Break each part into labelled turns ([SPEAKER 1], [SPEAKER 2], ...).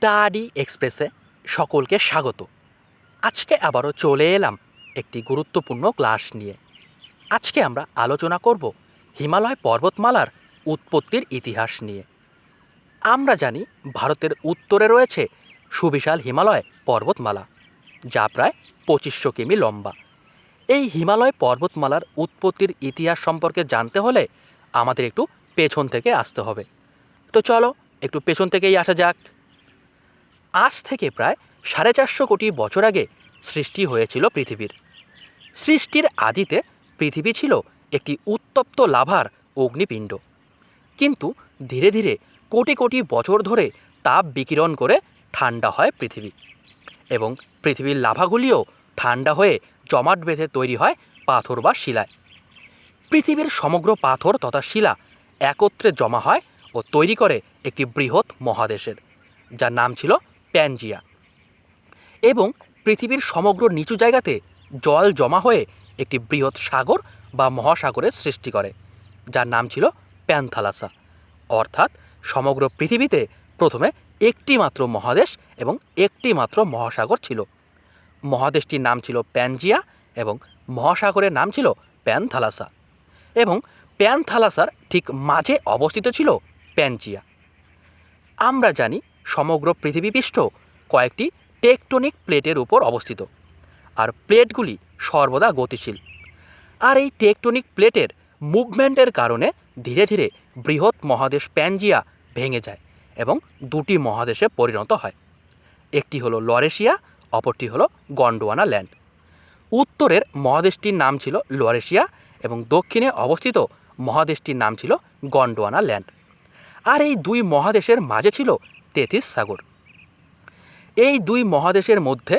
[SPEAKER 1] Study এক্সপ্রেসে সকলকে স্বাগত। আজকে আবারও চলে এলাম একটি গুরুত্বপূর্ণ ক্লাস নিয়ে। আজকে আমরা আলোচনা করব হিমালয় পর্বতমালার উৎপত্তির ইতিহাস নিয়ে। আমরা জানি ভারতের উত্তরে রয়েছে সুবিশাল হিমালয় পর্বতমালা, যা প্রায় পঁচিশশো কিমি লম্বা। এই হিমালয় পর্বতমালার উৎপত্তির ইতিহাস সম্পর্কে জানতে হলে আমাদের একটু পেছন থেকে আসতে হবে। তো চলো, একটু পেছন থেকেই আসা যাক। আজ থেকে প্রায় সাড়ে চারশো কোটি বছর আগে সৃষ্টি হয়েছিল পৃথিবীর। সৃষ্টির আদিতে পৃথিবী ছিল একটি উত্তপ্ত লাভার অগ্নিপিণ্ড। কিন্তু ধীরে ধীরে কোটি কোটি বছর ধরে তাপ বিকিরণ করে ঠান্ডা হয় পৃথিবী এবং পৃথিবীর লাভাগুলিও ঠান্ডা হয়ে জমাট বেঁধে তৈরি হয় পাথর বা শিলায়। পৃথিবীর সমগ্র পাথর তথা শিলা একত্রে জমা হয় ও তৈরি করে একটি বৃহৎ মহাদেশের, যার নাম ছিল প্যানজিয়া। এবং পৃথিবীর সমগ্র নিচু জায়গাতে জল জমা হয়ে একটি বৃহৎ সাগর বা মহাসাগরের সৃষ্টি করে, যার নাম ছিল প্যানথালাসা। অর্থাৎ সমগ্র পৃথিবীতে প্রথমে একটি মাত্র মহাদেশ এবং একটি মাত্র মহাসাগর ছিল। মহাদেশটির নাম ছিল প্যানজিয়া এবং মহাসাগরের নাম ছিল প্যানথালাসা। এবং প্যানথালাসার ঠিক মাঝে অবস্থিত ছিল প্যানজিয়া। আমরা জানি সমগ্র পৃথিবীপৃষ্ঠ কয়েকটি টেকটনিক প্লেটের উপর অবস্থিত। আর প্লেটগুলি সর্বদা গতিশীল। আর এই টেকটনিক প্লেটের মুভমেন্টের কারণে ধীরে ধীরে বৃহৎ মহাদেশ প্যানজিয়া ভেঙে যায় এবং দুটি মহাদেশে পরিণত হয়। একটি হলো লরেশিয়া, অপরটি হলো গন্ডোয়ানা ল্যান্ড। উত্তরের মহাদেশটির নাম ছিল লরেশিয়া এবং দক্ষিণে অবস্থিত মহাদেশটির নাম ছিল গন্ডোয়ানা ল্যান্ড। আর এই দুই মহাদেশের মাঝে ছিল তেথিস সাগর। এই দুই মহাদেশের মধ্যে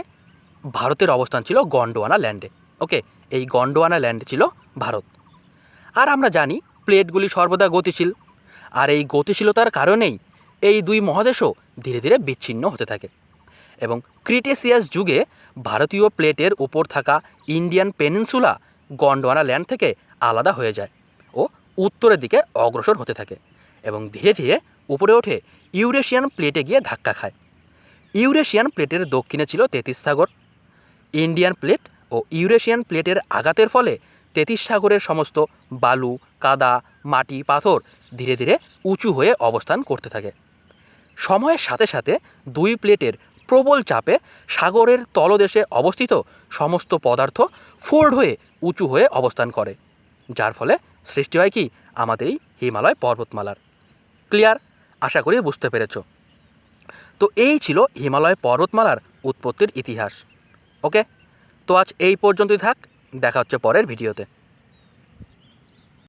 [SPEAKER 1] ভারতের অবস্থান ছিল গন্ডোয়ানা ল্যান্ডে, ওকে? এই গন্ডোয়ানা ল্যান্ড ছিল ভারত। আর আমরা জানি প্লেটগুলি সর্বদা গতিশীল, আর এই গতিশীলতার কারণেই এই দুই মহাদেশও ধীরে ধীরে বিচ্ছিন্ন হতে থাকে। এবং ক্রিটেসিয়াস যুগে ভারতীয় প্লেটের উপর থাকা ইন্ডিয়ান পেনিনসুলা গন্ডোয়ানা ল্যান্ড থেকে আলাদা হয়ে যায় ও উত্তরের দিকে অগ্রসর হতে থাকে এবং ধীরে ধীরে উপরে ওঠে ইউরেশিয়ান প্লেটে গিয়ে ধাক্কা খায়। ইউরেশিয়ান প্লেটের দক্ষিণে ছিল তেতিস সাগর। ইন্ডিয়ান প্লেট ও ইউরেশিয়ান প্লেটের আঘাতের ফলে তেতিস সাগরের সমস্ত বালু, কাদা, মাটি, পাথর ধীরে ধীরে উঁচু হয়ে অবস্থান করতে থাকে। সময়ের সাথে সাথে দুই প্লেটের প্রবল চাপে সাগরের তলদেশে অবস্থিত সমস্ত পদার্থ ফোল্ড হয়ে উঁচু হয়ে অবস্থান করে, যার ফলে সৃষ্টি হয় কি? আমাদের এই হিমালয় পর্বতমালার। ক্লিয়ার? আশা করি বুঝতে পেরেছ। তো এই ছিল হিমালয় পর্বতমালার উৎপত্তির ইতিহাস। ওকে? তো আজ এই পর্যন্তই থাক। দেখা হচ্ছে পরের ভিডিওতে।